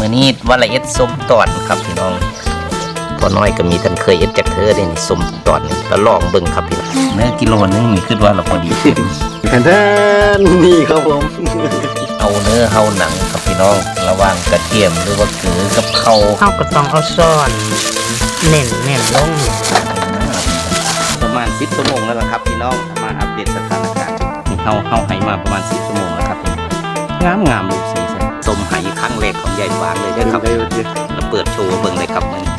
มื่อนี้วันละเอ็ดส้มตอนครับพี่น้องพอน้อยก็มีท่านเคยเอ็ดจากเธอได้นี่ส้มตอนนี่แล้วลองเบิ่งครับพี่น้องเนื้อกิโลนึงนี่คิดว่าเราพอดีแทนแทนนี่ครับผมเอาเนื้อเฮาหนังครับพี่น้องระหว่างกระเทียมหรือว่าเกลือกับเข้าเฮาก็ต้องเอาซ่อนเน่นเน่นลงประมาณ10ชั่วโมงแล้วล่ะครับพี่น้องมาอัปเดตสถานการณ์นี่เฮาเฮาไหมาประมาณ10ชั่วโมงแล้วครับงามงามๆลูกสีใสส้ มไหครั้งแรกของยายฟางเลยเด้อครับแล้วเปิดโชว์เบิ่งเลยครับมื้อนี้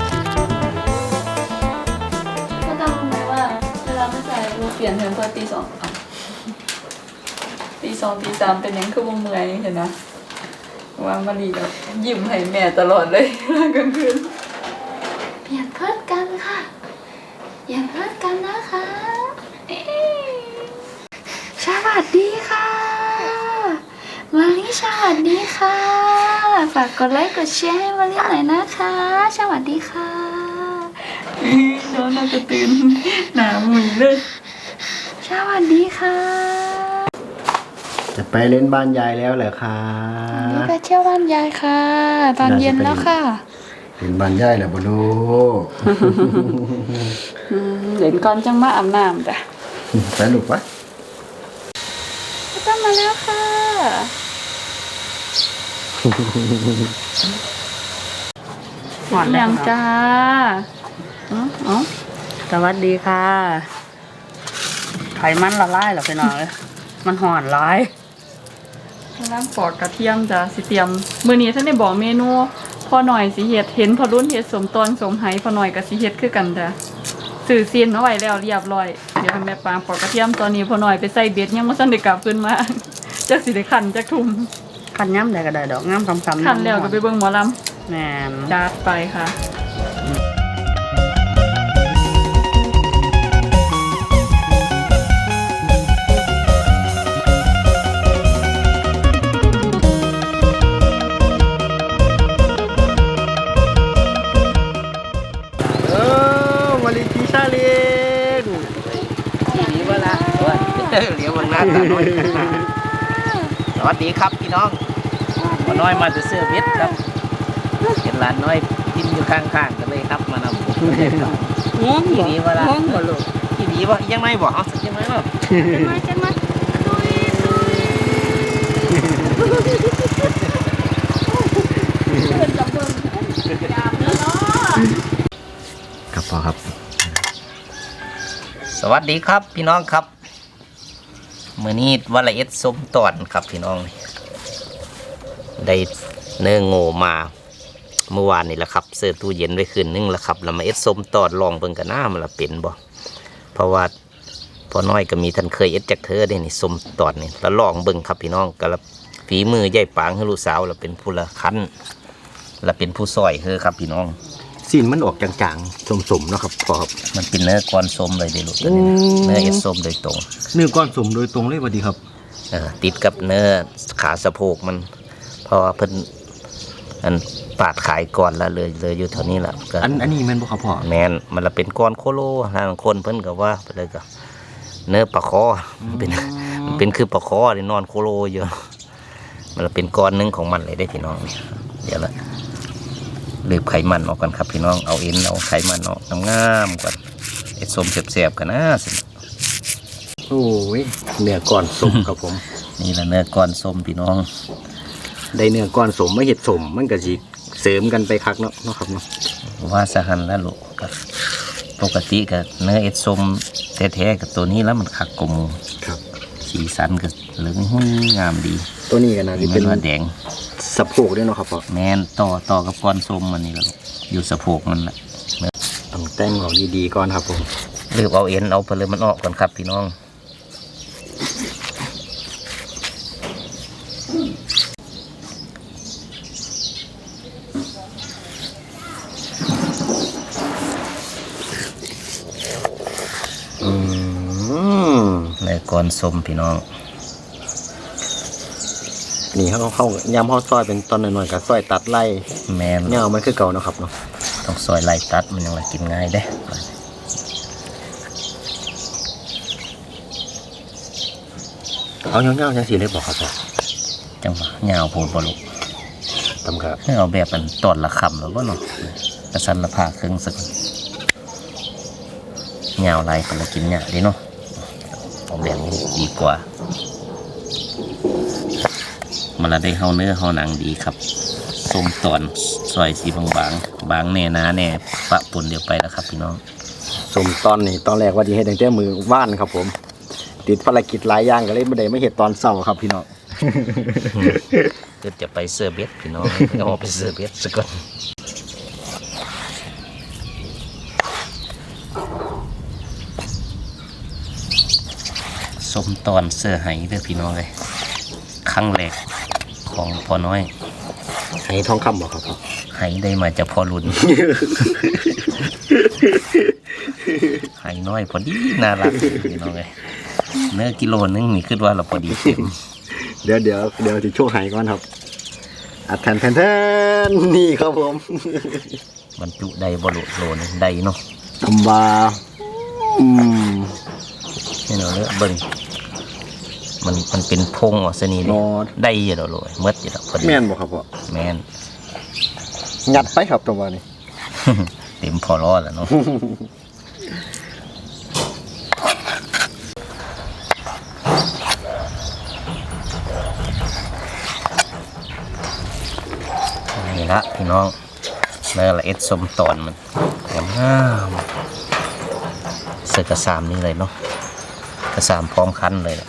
ก็จำรู้ไหมว่าเวลาไม่ใส่รูเปลี่ยนเทอมเพื่อตีสองอะตีสองตีสามเป็นหยังคือวงเมื่อยเห็นนะว่ามันดีแบบยิ้มให้แม่ตลอดเลยเวลากลางคืนเปลี่ยนเพื่อนกันค่ะเปลี่ยนเพื่อนกันนะคะเอ๊ะสวัสดีค่ะมาลิ สวัสดีค่ะ ฝากกดไลค์กดแชร์ให้มาลิหน่อยนะคะ สวัสดีค่ะน้องน่าจะตื่นหนาหมุนเลย สวัสดีค่ะจะไปเล่นบ้านยายแล้วเหรอคะนี่ไปเที่ยวบ้านยายค่ะ ตอนเย็นแล้วค่ะเล่นบ้านยายแล้วบ่ลูกเดี๋ยวก่อนจังมาอาบน้ำจ้ะไปลูกปะต้องมาแล้วค่ะ หอนยังจ้าอ๋ออ๋อสวัสดีค่ะไขมันละลายเหรอพี่น้องเอ้ยมันหอนร้ายน้ำปอดกระเทียมจ้ะสิเตรียมมื้อนี้ท่านได้บอกเมนูพอหน่อยสิเฮ็ดเห็นพอรุ่นเฮ็ดสมตอนสมไหพอหน่อยกับสิเฮ็ดคือกันจ้ะสื่อซีนเอาไว้แล้วเรียบร้อยเดี๋ยวให้แม่ปางปอกกระเทียมตอนนี้พอหน่อยไปใส่เบ็ดยังบ่ทันได้กลับขึ้นมาจักสิได้ขันจักทุ่ม คันย่ำได้ก็ได้ดอกง่ำคำคำขันแล้วก็ไปเบิ่งหมอลำแม่นจัดไปค่ะ เออมาลีกีชาเลนดีเวลาเลี้ยวมันหน้าตาน้อยสวัสดีครับพี่น้อง พอน้อยมาจะเสื้อเบ็ดครับเห็นหลานน้อยกินอยู่ข้างๆกันเลยครับมานำผมง่วงทีบ่นี้เวลาง่วงบ่ลูกทีนี้ว่ายังไงบอกเอาสักยังไงบ่มาจังมาตุยตุยครับพ่อครับ สวัสดีครับพี่น้องครับ มื้อนี้วันละเอ็ดส้มตอนครับพี่น้อง ได้เนื้อโง่มาเมื่อวานนี่แหละครับเสื้อตู้เย็นไว้คืนนึงแล้วครับแล้วมาเอ็ดส้มตอนลองเบิ่งกันหน้ามันละเป็นบ่เพราะว่าพอน้อยก็มีท่านเคยเอ็ดจากเธอได้นี่ส้มตอนนี่แล้วลองเบิ่งครับพี่น้องก็แล้วฝีมือยายปางให้ลูกสาวเราเป็นผู้ละคันและเป็นผู้ซอยเธอครับพี่น้องสีนมันออกจางๆสมๆเนาะครับพ่อครับมันเป็นเนื้อก้อนส้มเลยเด้ลูกอืมเนื้อเอ็ดส้มโดยตรง เนื้อก้อนสมโดยตรงเลยสวัสดีครับเออติดกับเนื้อขาสะโพกมันเพ ราะว่าเพิ่นอันปาดขายก่อนแล้วเลยเลยอยู่เท่านี้แหละก็อันอันนี้แม่นบ่ครับพ่อแมนมันละเป็นก้อนโคโลทางคนเพิ่นก็ว่าไปเลยก็เนื้อปลาคอมันเป็นมันเป็นคือปลาคอที่นอนโคโลอยู่มันละเป็นก้อนหนึงของมันเลยได้พี่น้องเนี่ยเดี๋ยวละลืบไขมันออกกันครับพี่น้องเอาเอ็นเอาไขมันออกงามๆก่อนไอ้ส้มแสบๆกันนะสิโอ้ยเนื้อก้อนสมครับผม นี่ละเนื้อก้อนส้มพี่น้อง ได้เนื้อก้อนสมไม่เห็ดสมมันก็สิเสริมกันไปคักเนาะเนาะครับเนาะว่าสหันแล้วลูกก็ปกติกับเนื้อเอ็ดส้มแท้ๆกับตัวนี้แล้วมันขักกว่าหมูครับ สีสันก็เหลืองหุ้ยงามดี ตัวนี้ก็น่าจะนี่มัเป็นนว่าแดงสะโพกด้วยเนาะครับพ่อแมนต่อต่อกับก้อนส้มมันนี่แล้วลูกอยู่สะโพกมันแหละต้องแต่งออกดีๆก่อนครับผมเลือกเอาเอ็นเอาไปเลยมันออกก่อนครับพี่น้อง อืม เนื้อ ก้อนส้มพี่น้อง นี่เขาเขายำเขาซอยเป็นตอนหน่อยๆกับซอยตัดไล่แมนเงามันคือเก่าเนาะครับเนาะต้องซอยไล่ตัดมันยังไงกินง่ายเด้เอาเงาๆจังสีเลยบอกครับพ่อจังหวะยาวโพดบลุกทำครับให้เอาแบบมันตอนละคำแล้วก็เนาะกระสันละผ่าครึ่งสักยาวลายคนละกินเนี่ยดีเนาะเอาแบบนี้ดี กว่า มันละได้เฮาเนื้อเฮาหนังดีครับส้มตอนซอยสีบางบางๆบางแน่หนาแน่ปะปนเดียวไปแล้วครับ พี่น้องสมตอนนี้ตอนแรกว่าที่ให้ตั้งแต่มือว่านครับ ผม ติดภารกิจหลายอย่างก็เลยไม่ได้ไม่เห็นตอนเศร้าครับพี่น้องก็จะไปเซอร์เบสพี่น้องเอาไปเซอร์เบสซะก่อน ส้มตอนเสื้อไหเด้อพี่น้องเลยครั้งแรกของพอน้อยให้ทองคำบอกครับไหได้มาจากพอรุ่นไหน้อยพอดีน่ารักพี่น้องเลยเนื้อกิโลนึงนี่คิดว่าเราพอดีเต็มเดี๋ยวเดี๋ยวเดี๋ยวจะโชว์ให้ก่อนครับอัดแทนแทนแทนนี่ครับผมบรรจุได้บรุโลนึงได้เนาะคำว่าอืม ให้เราเลือกเบิ่ง มันมันเป็นพงออกสนีนเด้อดได้อยู่แล้วเลยเมื่ออยู่แล้วพอดีแม่นบอกครับพ่อแม่นงัดไปครับตัวนี้เต็มพอรอดแล้วเนาะนี่ละพี่น้องเนื้อละเอ็ดสมตอนมันงามงามๆเสือกระสามนี่เลยเนาะกระสามพร้อมคั้นเลยล่ะ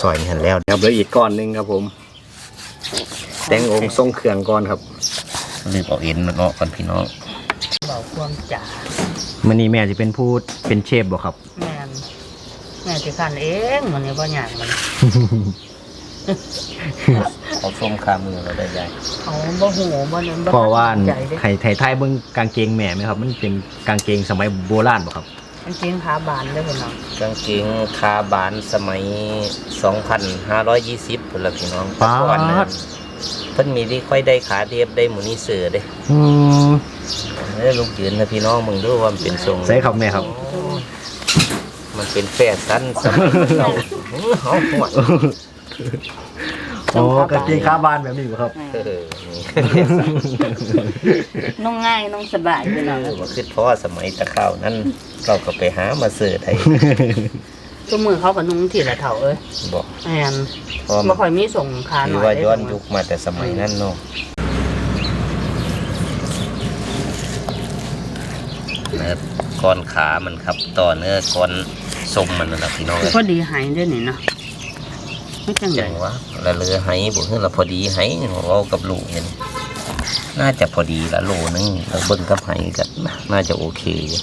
อะซอยนี่เห็นแล้วเดี๋ยวเหลืออีกก้อนหนึงครับผม แตงองค์ทรงเครื่องก่อนครับรีบเอาเอ็นมันออกก่อนพี่น้องเบาความจ๋ามันนี่แม่จะเป็นผู้เป็นเชฟบอกครับ แม่นแม่สิขันเองมันนี่บ่ยากมันเอาส้มคามือเราได้ใหญ่เอาบ่หูบ่นี่บ่เพราะว่าใจเด้ไทยไทยไทยเบิ้งกางเกงแม่ไหมครับ มันเป็นกางเกงสมัยโบราณบ่ครับ มันจริงขาบานเด้อพี่น้องกางเกงคาบานสมัย 2,520พุ่นละพี่น้องป๊าด ก่อนนั้นเพิ่นมีที่ค่อยได้ขาเดียบได้หมูนี่เสือเด้อืมเอ้ยลูกยืนนะพี่น้องมึงดูว่ามันเป็นทรงใส่ครับแม่ครับ มันเป็นแฟชั่นสมัยเราเออเอาหัว โอ้กางเกงขาบานแบบนี้บ่ครับ เออนี่นุ่งง่ายนุ่งสบายพี่น้องเออว่าคือพ่อสมัยตะข้าวนั้นเราก็ไปหามาเสือไทยทุกมือเขาก็นุ่งทีละเท่าเอ้ยบอกแม่นเพราะบ่มันค่อยมีส่งขาหถืน่ออยว่าเด้ย้อนยุคมาแต่สมัยนั้นเนาะเนื้อก้อนขามันครับต่อเนื้อก้อนสมมันนั่นแหละพี่น้องคือพอดีหายได้อนี่เนาะ ไม่จังไดจังวะละเรือไหบุคือละพอดีไหเรากับลูกเห็นน่าจะพอดีละโลนึงแล้วเบิ้งกับไหกันน่าจะโอเคอยู่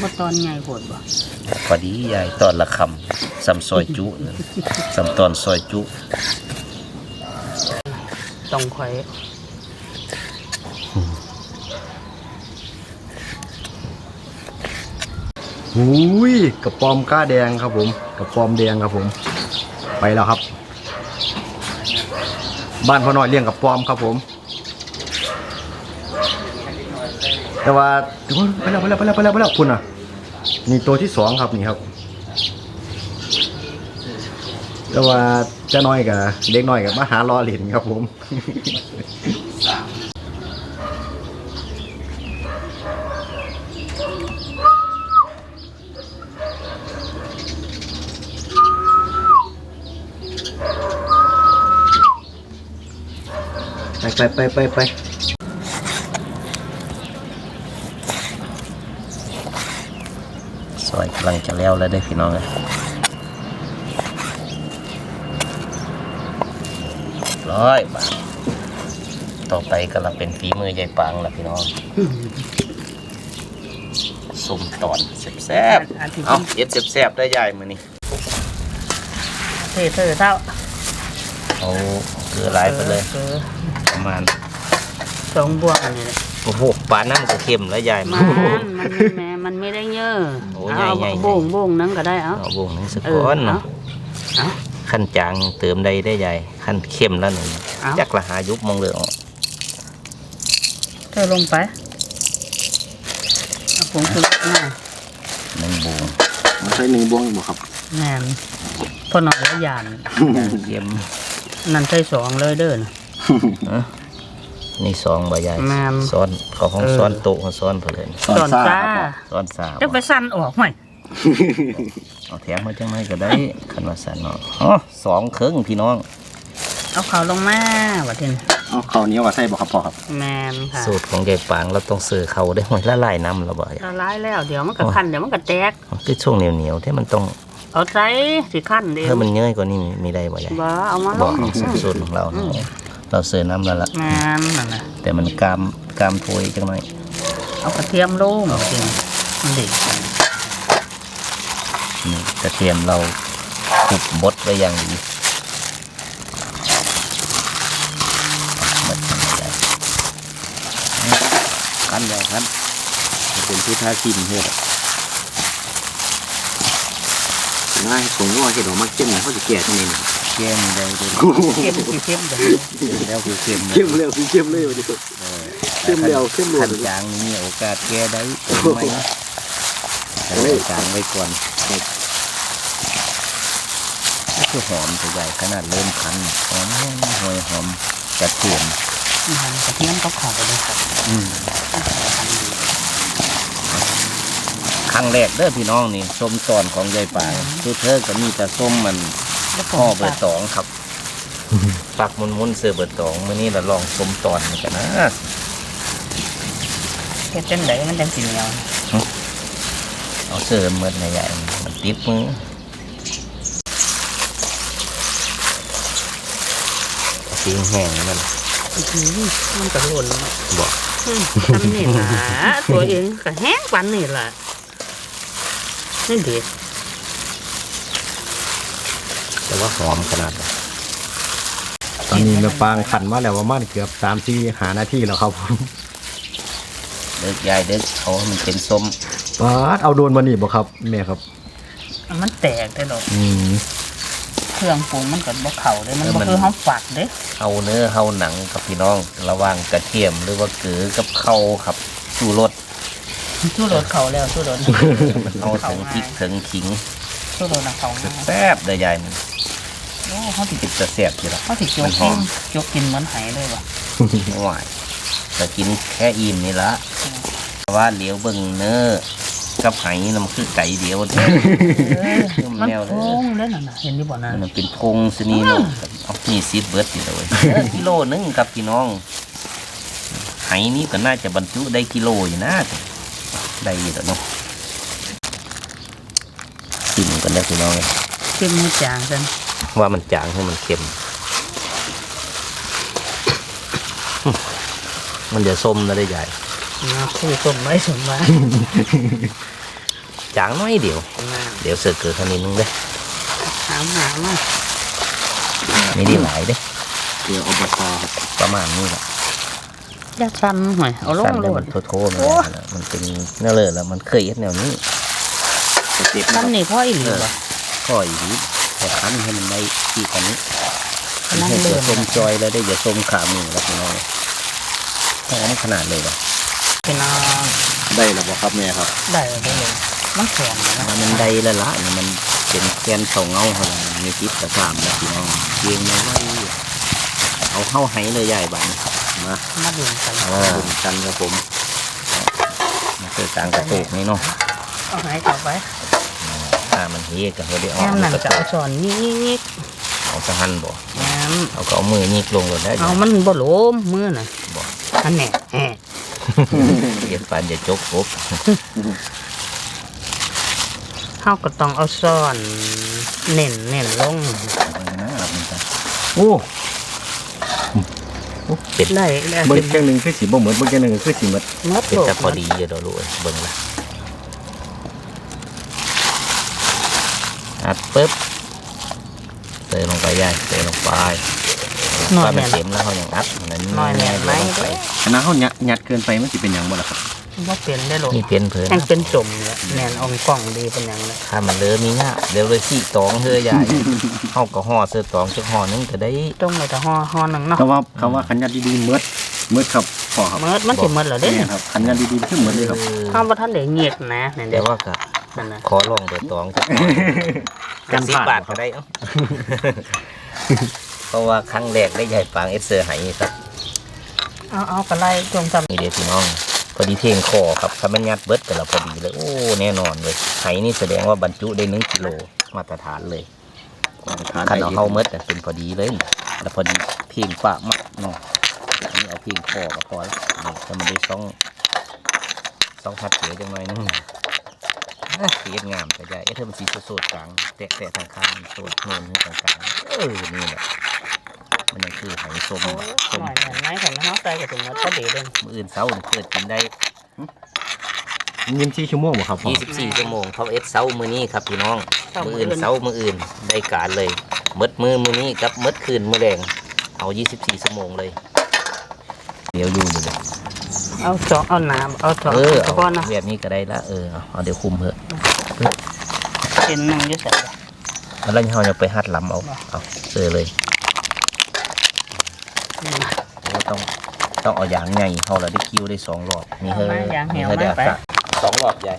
บ่ตอนใหญ่โพดบ่พอดียายตอนละคำสำซอยจุนั่นสำตอนซอยจุ ต้องค่อย หุยกระปอมก้าแดงครับผมกระปอมแดงครับผม ไปแล้วครับ บ้านพ่อน้อยเลี้ยงกระปอมครับผม แต่ว่าไปแล้วไปแล้วไปแล้วไปแล้วไปแล้วคุณอะนี่ตัวที่สองครับนี่ครับ แต่ว่าจะน้อยกับเด็กน้อยกับมาหารอเหรียญครับผม ไปไปไปไปไปซอยกำลังจะแล้วแล้วได้อพี่น้องเลยร้อยบาทต่อไปก็ละเป็นฝีมือยายปางละพี่น้องส้มตอนแซ่บๆเอาเย็ดแซ่บๆได้ยายมือนี่เท่เท่เท่าเอาเกลือหลายไปเลยออประ มาณสองบวกอันนี้แหละโอ้โหปลาน้ำก็เค็มแล้วยายมันมันแม่มันไม่ได้เยอะโอ้เอาใหญ่ๆโบ่งโบ่งนั้นก็ได้เอาเอาวงนึงสักเอก้ออนเนาะเอาขั้นจางเติมได้ได้ใหญ่ขั้นเข้มแล้วหนึ่งเอาจักละหายุบมองเลยออกเธอลงไปเอาผงชูรสมาหนึ่งบูงมันใช้หนึ่งบวงบ่ครับแม่นพอหน่อยแล้วยานเยี่ยมนั่นใส่สองเลยเด้อนะ นี่สองใบใหญ่แม่น ซ้อนเขาห้องเออซ้อนโต๊ะเขาซ้อนเพลินสอนจ้าซ้อนสาวจะไปสั้นออกไหมเอาแถมมาจังไรก็ได้ขันว่าสันเนาะอ๋อสองครึ่งพี่น้อง เอาเขาลงมาว่าทีนี้เอาข้าวเหนียวกับไส้บ่ครับพ่อครับแมนค่ะสูตรของยายปางเราต้องซื้อเขาได้หมดละลายน้ำเราบ่อยละลายแล้วเดี๋ยวมันก็คันเดี๋ยวมันก็แตก คือช่วงเหนียวเหนียวๆที่มันต้องเอาใส่สิคันเดียวเพื่อมันเย้ยกว่านี้มีมีได้บ่ใหญ่บ่เอามาลบอกงสูตรของเราเนาะ เราซื้อน้ำแล้วละแมนนั่นน่ะแต่มันกามกามโถยจังหน่อยเอากระเทียมลงจริงมันดีนี่กระเทียมเราขุบบดไว้อย่างดีหมดทำอะไรขั้นใหญ่ครับจะเป็นผู้ท้าชิมเฮ็ดได้ผมว่าเห็ดออกมาเข้มนะเขาจะแก่ที่นี่นะ เข้มได้ด้วยเค็มสิเค็มเดี๋ยวแล้วคือเข้มเข้มเร็วคือเข้มเร็วดิครับเข้มเร็วเข้มเร็วขั้นจางนี่มีโอกาสแก้ได้เติมไหมแต่ว่าจางไว้ก่อนก็คือหอมตัวใหญ่ขนาดเริ่มคันหอมหอยหอมกระเทียมมันกระเทียมก็เขอไปเลยครับครั้งแรกเด้อพี่น้องนี่ส้มตอนของยายปางทุเธอก็มีแต่ส้มมัน แล้วก็ห่อเบอร์ตองครับปักมุนมุนๆเสือเบอร์ตองมื่อนี้เราลองส้มตอนกันนะเฮ็ดจังไดมันจังสิเหนียวเอาเสือเมื่อในใหญ่มันติดมือสีแห้งมันอื้อหือมันก็หล่นเนาะบอกอืมทำนี่ล่ะ ตัวเองก็แห้งปานนี่ล่ะนี่ดี แต่ว่าหอมขนาดนั้นตอนนี้แม่ปางขันมาแล้วประมาณเกือบสามสี่หานาทีแล้วครับผมเด็กยายเด็กเขาให้มันเป็นส้มปาดเอาโดนมานี่บ่ครับ แม่ครับมันแตกได้ดอกอืมเครื่องปรุงมันก็บ่เข้าเด้มันบ่คือเฮาฝักเด้เอาเนื้อเอาหนังกับพี่น้อง ระหว่างกระเทียมหรือว่าเกลือกับเข้าวครับชูรสชูรสเข้าแล้วชูรสเอาถึงพริกถึงขิง ชูรสน่ะเข้าง่ายแซ่บเลยยายมันโอ้เขาสิติดจะแซ่บอยู่ละเขาสิจมักนหกิอนมจกกินเหมือนไหเลยว่ะหวานแต่กินแค่อิ่มนี่ละแต่ว่าเหลียวเบิ่งเนื้อกับไหน้ำคือไก่เดียวเด้อยุ่มมันแนวเลยโค้งเลยน่ะนะเห็นดิบ่นะมันเป็นพงสนีเนาะเอานี่ซีดเบิร์ดนี่เลยเออกิโลหนึงกับพี่น้องไหนี้ก็น่าจะบรรจุได้กิโลอยู่นะ ได้อยู่แล้วเนาะ กินกันได้อพี่น้องเค็มมือจางกันว่ามันจางให้มันเค็ม มันจะส้มนะได้ใหญ่นะคู่สมไว้สมไว้จางน้อยเดียวนะเดี๋ยวเสิร์ฟเกิดเท่านี้นึงเด้อหามหามาไม่ได้หลายเด้อเดี๋ยวอบตครับประมาณนี้แหละอย่าสั่นหน่อยเอาลงสั้นโลแล้วดมันโทษๆมันได้นะมันเป็นเนื้อเลยแล้วมันเคยเอ็ดแนวนี้ เจ็บนะคสั่รันบนี่พ่ออีหลีบ่ข้ออีกนิดแต่คั้นให้มันได้ที่กันนี้นั่นให้เลเดี๋ยยวส้มจอยแล้วได้เดี๋ยวส้มขาหมูแล้วพี่น้องหอมขนาดเลยว่ะพี่น้องได้แล้วบ่ครับแม่ครับ ได้แล้วได้เลยมันแข็งนะมันได้และละนี่มันเป็นแกนเสาเงาเขาละมีติดกระสามแล้วพี่น้องเกียงไม่ไหวเอาเข้าไห้เลยใหญ่บัดนมามาดูกันเออดุนกันครับผมมันคือต่างกระโตกนี่เนาะเอาให้เข้าไปถ้ามันเฮียก็เขาได้ออกนั่นกระก็โตเอากช้อนยิกเอาสะหันบ่เอาก็เอามือยิกลงเลยได้เอามันบ่โลมมือน่ะบ่อันแหน่แหน่เดี๋ยวปานจะจกกบเฮาก็ต้องเอาช้อนเน่นเน่นลงโอ้เป็ดได้เบิ่งแค่หนึ่งคือสิบ่หมดเบิ่งแค่หนึ่งคือสิหมดหมดเป็ดจะพอดีอยู่ดอกลูกเอ้ยเบิ่งละ อัดปึ๊บเติมลงไปย่ายเติมลงไปหน่อถ้ายมันแน่นเต็มแล้วเขาอย่างอัดนั้นหน่อยแน่นไหมเดี๋ยวลงไปคณะเฮายัดยัดเกินไปมันสิเป็นหยังบ่ล่ะครับบ่เป็นได้หรอกนี่เป็นเพิ่นแห้งเป็นจมเนี่ยแน่นเอองกล่องดีเป็นหยังเลยถ้ามันเหลือมีเงี้ยเดี๋ยวเลยสี่ตองเฮ้ยใหญ่เขาก็ห่อเสื้อตองจักห่อหนึงก็ได้ต้องเลยแต่ห่อห่อหนึ่งเนาะแต่ว่าคำว่าขันยัดดีๆเมืดเมืดครับพ่อครับเมิดมันสิเมิดเหรอเด้แม่ครับคันงานดีๆขึ้นเหมือนเลยครับข้าวบ่ทันได้เงียกนะนี่แต่เด้ว่าก็ นั่นน่ะขอลองเบอร์ตองจักกันสิบผ่านบาทก็ได้เอ้าเพราะว่าครั้งแรกได้ใหญ่ปางเอสเซอร์ไหครับเอาเอากระไล่จงจำนี่เดี๋ยวพี่น้องพอดีเทงคอครับถ้ามันยัดเบิดแต่ละพอดีเลย โอ้แน่นอนเลยไหนี่แสดงว่าบรรจุได้หนึ่งกิโลมาตรฐานเลยขันเอาเข้าเมดน่ะเป็นพอดีเลยนี่แล้วพอดีเพียงปะมักเนาะอันนี้เอาเพียงคอก็พอแล้วนี่ถ้ามันได้สองสองพัดเสียจังหน่อยนึงอะ เสียงามแต่ใหญ่เอ๊ะเธอมันสีโสดๆกลางแตะแตะทางข้างโสดโน่นนี่กลางๆเออนี่แหละมันยังคือไหส้มโอ้อะยส้มหน่อยหน่อยไหมขันเฮาใส่ก็ถึงเมิดพอดีเลยมืออื่นเสาร์นี่เกิดกินได้ยิมที่ชั่วโมงบ่ครับพ่อ24ชั่วโมงเพราะเอสเสาร์มือนี้ครับพี่น้อง มืออื่นเสาร์มืออื่นได้การเลยมดมือมือนี้กับมดคืนมือแรงเอา24ชั่วโมงเลยเดี๋ยวอยู่เลย เอาจอกเอาน้ำเอาจอกเออเฉเอาพาะนะแบบนี้ก็ได้ละเออเอาเอาเดี๋ยวคุมเถอะเป็นหนึงอยู่ใส่แล้วเราจะไปหัดลำเอาเอาเจอเลยนี่นะโอ้ต้องต้องเอาอย่างใหญ่เขาเราได้คิวได้สองรอบนี่เฮ้เอามาอย่างเหี่ยวนี่เฮ้มาไปสองรอบใหญ่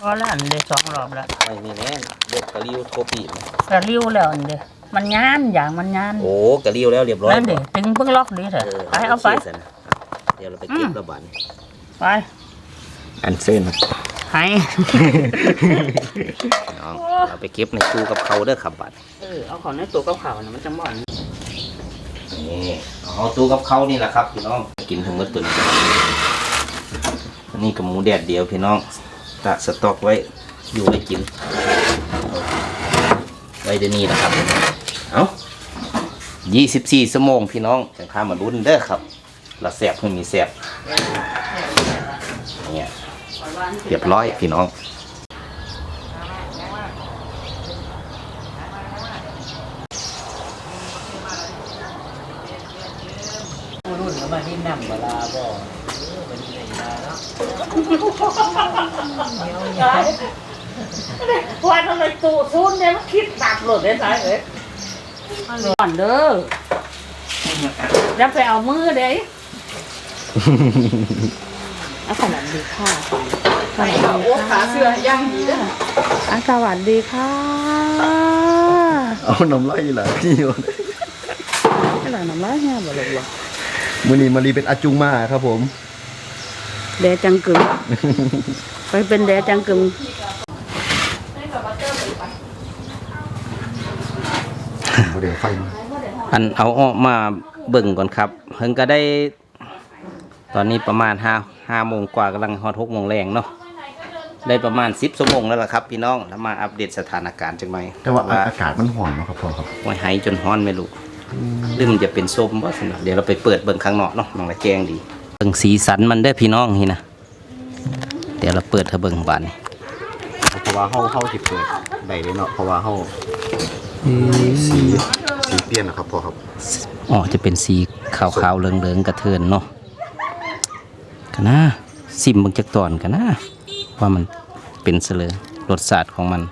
พอแล้วอันเด้สองรอบแล้วไม่มีแน่นเด็กกะริวโทปีมากระลิ้วแล้วอันเด้มันยานอย่างมันยานโอ้กะริวแล้วเรียบร้อยนั่นเด้ถึงเพิ่งล็อกดีเถอะไปเอาไปโคสินะ เดี๋ยวเราไปเก็บระบาดไป อันเส้นครับให้ น้องเราไปเก็บในตู้กับเขาเด้อครับบัดเออ เอาของในตัวกับเขาน่ะมันจังบ่อนนี่เอาตู้กับเขานี่แหละครับพี่น้อง กินถึงเมื่อตุนอันนี้กับหมูแดดเดียวพี่น้องตะสต็อกไว้อยู่ไว้กิน ไว้เดี๋ยวนี้แหละครับ เอายี่สิบสี่ชั่วโมงพี่น้องจังข้ามาลุ้นเด้อครับ เราแสบเพิ่งมีแสบเนี่ยเรียบร้อยพี่น้องรุ่นแล้วมาที่นำเวลาบ่วันทำไมตูซุนเนี่ยมันคิดหนักหลุดได้ไหมเอ้ยก่อนเด้ออย่าไปเอามือเด้ อาสวัสดีค่ะสวัสดีโอ้ขาเสื้อย่างดีเด้ออะสวัสดีค่ะ เอาน้ำลายเหรอพี่โยนให้หลานน้ำลายแห้งบ่เลยบ่มื้อนี้มารีเป็นอาจุงมาครับผม แดจังกึมไปเป็นแดจังกึมบ่ได้ไฟมาอันเอาออกมาเบิ่งก่อนครับเพิ่งก็ได้ต อนนี้ประมาณห้าห้าโมงกว่ากำลังฮอตหกโมงแรงเนาะได้ประมาณสิบชั่วโมงแล้วล่ะครับ พี่น้องแล้วมาอัปเดตสถานการณ์จังไหมแต่ว่าอากาศมันร้อนเนาะครับพ่อครับไว้ให้จนฮ้อนไม่รู้หรือมันจะเป็นส้มบ่สินะเดี๋ยวเราไปเปิดเบิ่งข้างนอกเนาะน้องละแจ้งดีเบิ่งสีสันมันได้อพี่น้องนี่นะเดี๋ยวเราเปิดเธอเบิ่งบานนี่เพราะว่าเฮาเฮาสิเปิดได้เลยเนาะเพราะว่าเฮาสีสีเปลี่ยนนะครับพ่อครับอ๋อจะเป็นสีขาวๆเหลืองๆกระเทินเนาะ กันนะซิมเบิ่งจักตอนกันนะว่ามันเป็นเสลอรสชาติของมัน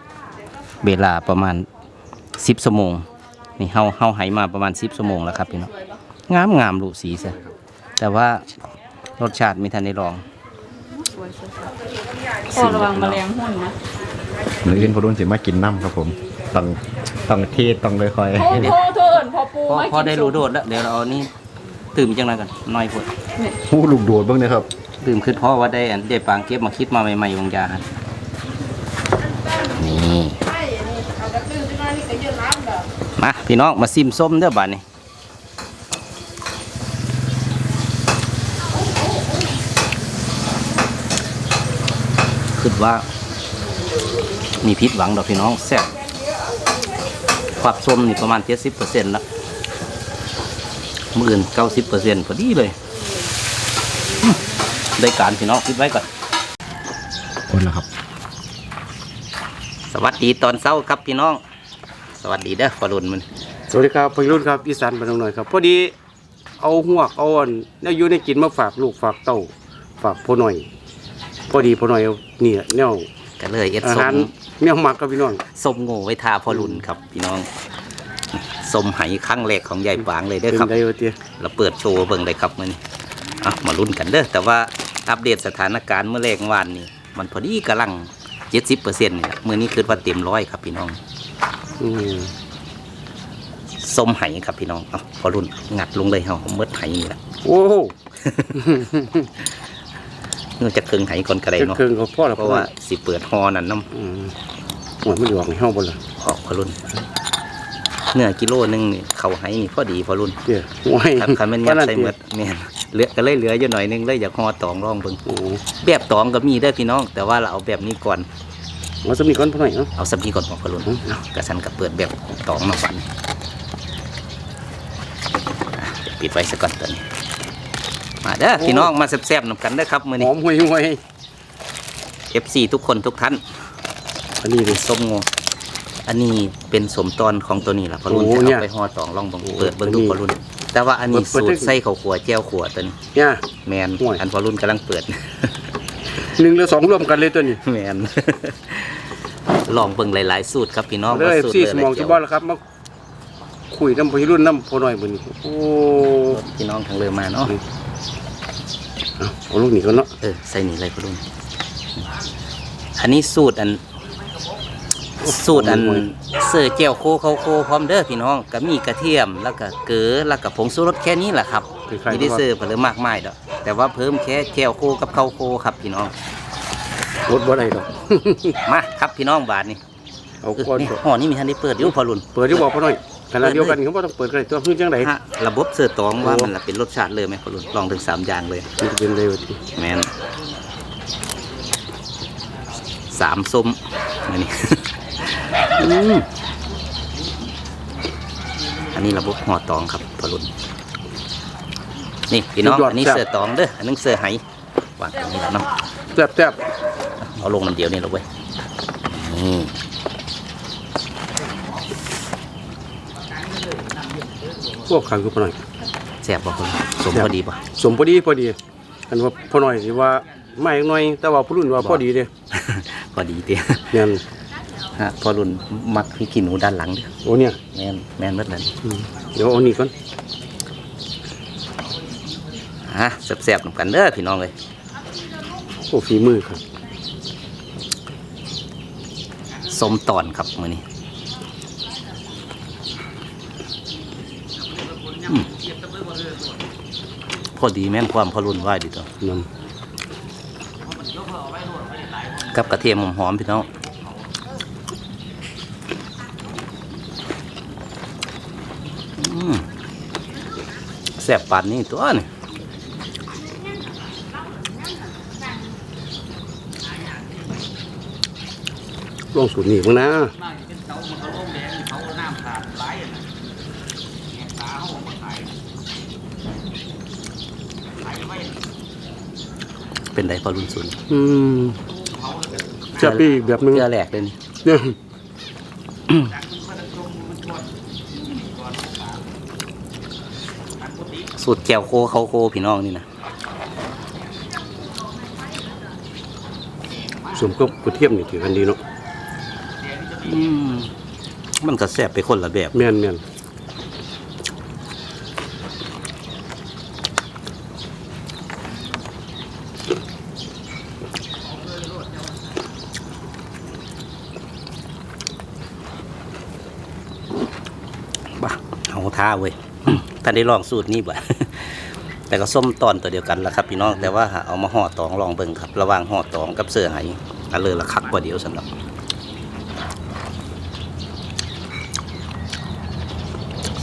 เวลาประมาณสิบชั่วโมงนี่เฮาเฮาไหมาประมาณสิบชั่วโมงแล้วครับพี่น้องงามงามลูกสีซะแต่ว่ารสชาติไม่ทันได้ลองพอระวังแมลงหุ่นนะมื้ออื่นพ่อรุ่นสิมากินน้ำครับผมต้องต้องเทศต้องค่อยโอ้โหเถินพอปูพอมาพอได้รู้โดดแล้วเดี๋ยวเราเอานี่ ตื่มจังไรกันน้อยพดๆผู้ลูกโดดเบิ่งนะครับตื่มขึ้นเพราะว่าได้อันได้ปางเก็บมาคิดมาใหม่ๆวงยาหั่นนี่มาพี่น้องมาซิมส้มเด้อบ้านนี้คิดว่า มีพิษหวังดอกพี่น้องแซ่บความส้มนี่ประมาณเจ็ดสิบเปอร์เซ็นต์ละ มืออื่นเก้าสิบเปอร์เซ็นต์พอดีเลยอืมได้การพี่น้องคิดไว้ก่อนคนละครับ สวัสดีตอนเช้าครับพี่น้อง สวัสดีเด้อฟอรุนมันสวัสดีครับพี่รุ่นครับอีสานบ้านหน่อยครับ พอดีเอาหัวกเอาอันแล้วอยู่ในกินมาฝากลูกฝากเต้าฝากพ่อหน่อย พอดีพ่อหน่อยเอานี่แหละแนวก็เลยเอ็ดอาส้หารมแนวหมักกับพี่น้องส้มโง่ไว้ทาฟอรุนครับพี่น้อง ส้มไหครั้งแรกของยายบางเลยเด้อเป็นครับไดโอเตียเราเปิดโชว์เบิ่งเลยครับมันอะมาลุ้นกันเด้อแต่ว่าอัปเดตสถานการณ์เมื่อแรงวานนี่มันพอดีกำลังเจ็ดสิบเปอร์เซ็นต์นี่แหละมือนี้คือว่าเต็มร้อยครับพี่น้องอืมส้มไหครับพี่น้องเอาพอรุ่นงัดลงเลยเฮาเมดไหนี่แหละโอ้โหเนื่อจะเคืองไหก่อนกระไดจะเนาะเครื่องเขาพ่อแล้วเพราะว่าสิเปิดฮอนั่นน้อืมหัวมันอยู่ในห้องบนเลยำออกพอรุ่น เนื้อกิโลหนึงนี่เขาไหนี่พอดีพอรุ่นเดี๋ยวโอ้ยครับคันแมันยัดใส่เมดแม่นเหลือก็เลยเหลืออยู่หน่อยนึงเลยอยากฮอตองร่องเบิ่งโอ้โหแบบตองก็มีเด้อพี่น้อง แต่ว่าเราเอาแบบนี้ก่อนมาสมีก้อนพ่อหน่อยเนาะเอาสัมพีก่อนของพอรุ่นอืมเนาะกระสันกับเปิดแบบตองมาฟันอะเดี๋ยวปิดไว้ซะก่อนตอนนี้มาเด้อพี่น้องมาแซ่บๆนำกันเด้อครับมื้อหนี้อมห่วยห่วย FC ทุกคนทุกท่านอันนี้เลยส้มโง อันนี้เป็นสมตอนของตัวนี้ล่ะพอรุ่นโอ้จะเนี่ยเอาไปห่อตองลองเบิ่งโอ้เปิดเบิ่งดูอันนี้พอรุ่น แต่ว่าอันนี้เปิดสูเปิตดรใส่ข้าวขัวแจ้วขัวตัวนี้เนี่ย แมนโอ้ย อันพอรุ่นกำลังเปิด หนึ่งหรือสองรวมกันเลยตัวนี้แมนลองเบิ่งหลาย ๆ สูตรครับพี่น้องเลยว่าสูตรซี่เลสยมองแล้ที่วบ้านแล้วครับมาคุยน้ำพี่รุ่นน้ำพ่อหน่อยบนนี้โอ้พี่น้องทางเรือมาเนาะเอาเอาลูกหนีก่อนเนาะเออใส่นี่เลยพอรุ่น อันนี้สูตรอัน สูตรอันเสือเจียวโคเขาโคพร้อมเด้อพี่น้องก็มีกระเทียมแล้วก็เกลือแล้วก็ผงชูรสแค่นี้แหละครับคล้ายๆไม่ได้เสิร์ฟหรือมากมายดอกแต่ว่าเพิ่มแค่เจียวโคกับข้าวโคครับพี่น้องรถบ่ได้ดอก มาครับพี่น้องบาทนี่เอาเออก้อนนี่ห่อนี่มีทันได้เปิดอยู่พอรุ่น เปิดที่บอกพ่อหน่อยขณะเดียวกันเขาบ่ต้องเปิดกันเลยตัวพื้นจังไดฮะระบบเสือตองว่าโอ้ มันละเป็นรสชาติเลยไหมพอรุ่นลองถึงสามอย่างเลยมันจะเป็นเร็วทีแมนสามส้มอันนี้ อืมอันนี้ระบบห่อตองครับพอรุ่นนี่พี่น้อง อันนี้เสือตองเด้อ อันนึงเสือไหวางตรงนี้แล้วเนาะแซ่บแซ่บเอาลงน้ำเดียวนี่ลงไปนี่พวกขังคือพ่อหน่อยแซ่บบ่คนสมพอดีป่ะสมพอดีพอดีอันว่าพ่อหน่อยสิว่าไม่หน่อย แต่ว่าพ่อรุ่นว่าพอดีเด้พอดีเตี้ยเนี่ย ฮะพอรุ่นมักพี่กินหนูด้านหลังเด้อโอ้เนี่ยแม่นแม่นเบิดเลยอืมเดี๋ยวเอานี่ก่อนฮะแซ่บๆนำกันเด้อพี่น้องเลยโอ้ฝีมือครับสมตอนครับมื้อนี้อืมพอดีแม่นความพอรุ่นไหวดีตัวนกับกระเทียมหอมๆพี่น้อง แซ่บปานนี้ตัวนี่ำลองสูตรนี้บ้างนะเป็นไดพอรุ่นศูนย์อืมแซ่บอีกแบบหนึงเกลือแหลกเลยนี่ เนี่ย สูตรแก้วโคเขาโคพี่น้องนี่นะสมกับกระเทียมนี่ถือกันดีเนาะอืมมันก็แซ่บไปคนละแบบ แม่นแม่นบ้าเอาท่าเว้ย ท่านได้ลองสูตรนี้บ่แต่ก็ส้มตอนตัวเดียวกันละครับพี่น้องแต่ว่าเอามาห่อตองลองเบิ่งครับ ระหว่างห่อตองกับเสื้อไหอันเลยละคักกว่าเดียวสำหรับ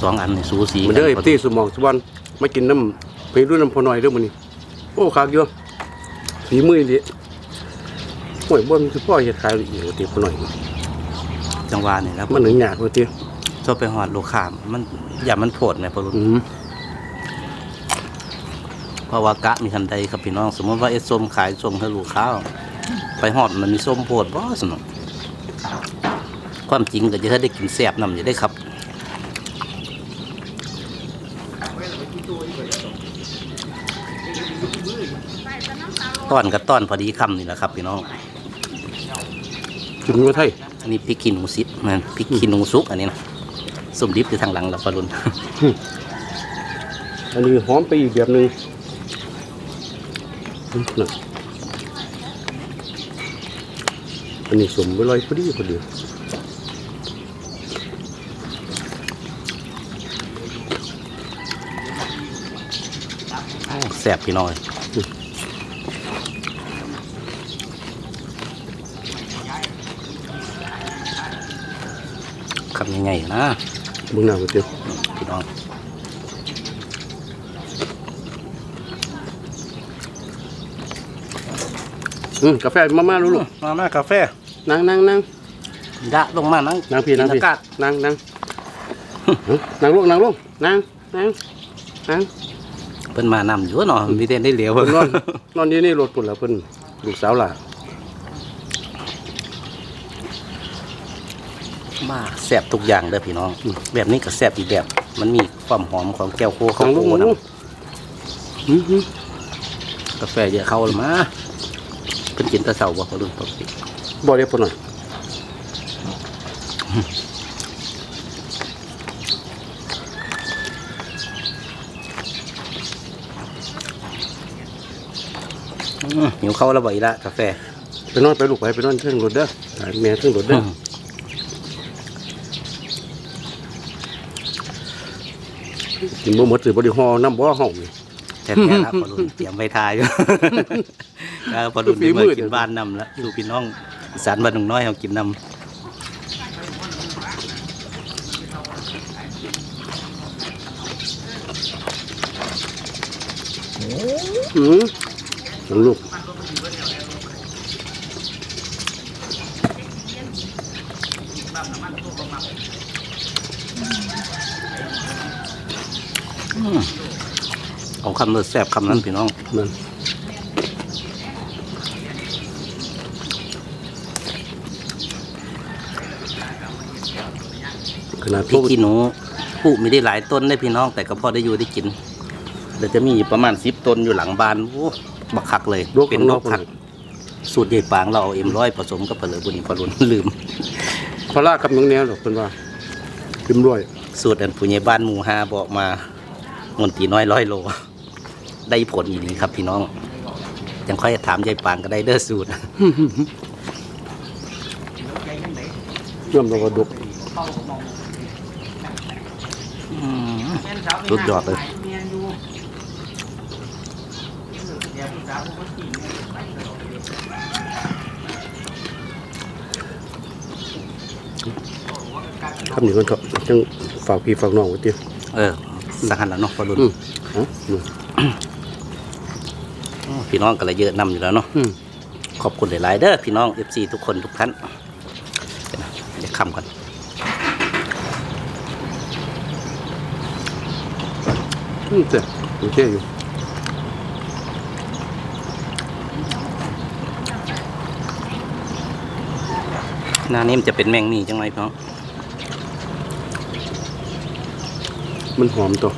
สองอันนี่สูสีมันเด้อกัตีสมองสวรรค์มากินน้ำไปรุ่นน้ำพอหน่อยเด้อมื้อนี้โอ้คักอยู่ฝีมือดิโอ้ยบ่มันคือพ่อเฮ็ดขายอีกว่าติพอหน่อยจังหวะนี่ครับมันหนึ่งยากว่าติ ชอบไปหอดลูกค้ามันอย่ามันโผดไหมพอรู้อืมเพราะว่ากะมีทันใดครับพี่น้อง สมมติว่าเอสส้มขายส้มให้ลูกค้าไปหอดมันมีส้มโพดบ่สนุกความจริงก็จะได้กินแซ่บนำอยู่ได้ครับต้อนกับต้อนพอดีคำนี่แหละครับพี่น้องกินว่าไทยอันนี้พริกขี้หนูซิดมันพริกขี้หนูซุกอันนี้นะ ส้มดิบอยู่ทางหลังเราปรุนอันนี้หอมไปอีกแบบหนึงอืมน่ะอันนี้สมไปลอยพอดีพอดีแซ่บพี่น้องคำยังไงนะเบื้องหน้าก๋วยเตี๋ยวพี่น้องอืมกาแฟมาม่าลูกมาหน้ากาแฟๆนั่งนั่งนั่งดะลงมานั่งนั่งพี่นั่งกิพี่อากาศนั่งนั่งเอานั่งลงนั่งลงนั่งนั่งนั่งเพิ่นมานำอยู่เนาะมีแต่ได้เหลียวเพิ่นนอนนอนอยู่ในรถพุ่นละเพิ่นลูกสาวล่ะ มาแซ่บทุกอย่างเด้อพี่น้อง แบบนี้ก็แซ่บอีกแบบ มันมีความหอมของแก้วโคข้าวนั่งลโพงดนั่งลนำงอือหือกาแฟเยอะเข้าเลยมาเพิ่นกินแตะเสาบ่พอรุ่นปกติบ่เรียบปนหน่อยอื้อหิวเข้าวแล้วบ่อีละกาแฟไปนอนไปลูกไปไปนอนเทิงรถเด้อหาแม่เทิงรถเด้อ กินบ่หมดสิบ่ได้ห่อน้ำบ่ห้องนี่ แท้ๆนะพอรุ่นเตรียมไว้ทายอยู่เออพอรุ่นฝีได้มืมาอกินบ้านนำแล้วดูพี่น้องอีสานบ้านหนุ่งน้อยเฮากินนำอือนั่งลูก เอาคำนั้นแซ่บคำนั้นพี่น้องนั่นขนาดพริกขี้หนูปลูกไม่ได้หลายต้นได้พี่น้อง แต่ก็พอได้อยู่ได้กินเดี๋ยวจะมีอยู่ประมาณสิบต้นอยู่หลังบ้านโอ้บักคักเลยลวกเป็นข้างนนอกกคักสูตรใหญ่ปางเราเอาเอ็มร้อยผสมกับเปลือกบุญพลุนลืมพอลากับน้องแนวดอกเพิ่นว่ากิมด้วยสูตรอันผู้ใหญ่บ้านหมู่ห้าบอกมา เงินตีน้อยร้อยโล ได้ผลอย่างนี้ครับ พี่น้อง ยังค่อยถามยายปางก็ได้เด้อสูตรย่อมเราก็ดกสุดยอดเลยคำนี้มันก็จังฝากพี่ฝากน้องไว้ติเออ สังหันแล้วเนาะพอรุนอืมเอ้าอืมพี่น้องก็เลยเยอะนำอยู่แล้วเนาะ อืมขอบคุณหลายๆเด้อพี่น้อง FC ทุกคนทุกท่านเดี๋ยวนะเดี๋ยวคำกันอืมเจ้าโอเคอยู่หน้านี้มันจะเป็นแมงนี่จังไรพี่น้อง มันหอมตัว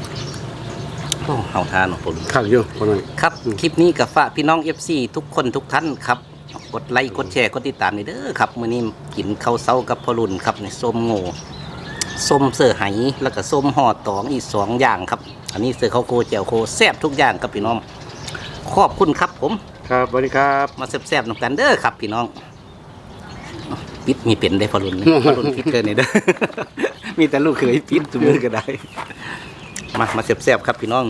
โอ้เฮาทานเนาะพอรุนข้างเยอะพอหน่อยครับ คลิปนี้กับฝากพี่น้อง FC ทุกคนทุกท่านครับ กดไลค์กดแชร์กดติดตามนี่เด้อครับมื้อนี้กินข้าวเช้ากับพอรุนครับในส้มโง่ส้มเสือไหแล้วก็ส้มห่อตองอีกสองอย่างครับ อันนี้เสือข้าวโคเจียวโคแซ่บทุกอย่างครับพี่น้อง ขอบคุณครับผม ครับสวัสดีครับ มาแซ่บๆนำกันเด้อครับ พี่น้องปิดมีเป็นได้พอรุนเลยพอรุนปิดเกินนี่เด้อ มีแต่ลูกเคยปิดตัวมือก็ได้ มามาเสียบๆครับพี่น้อง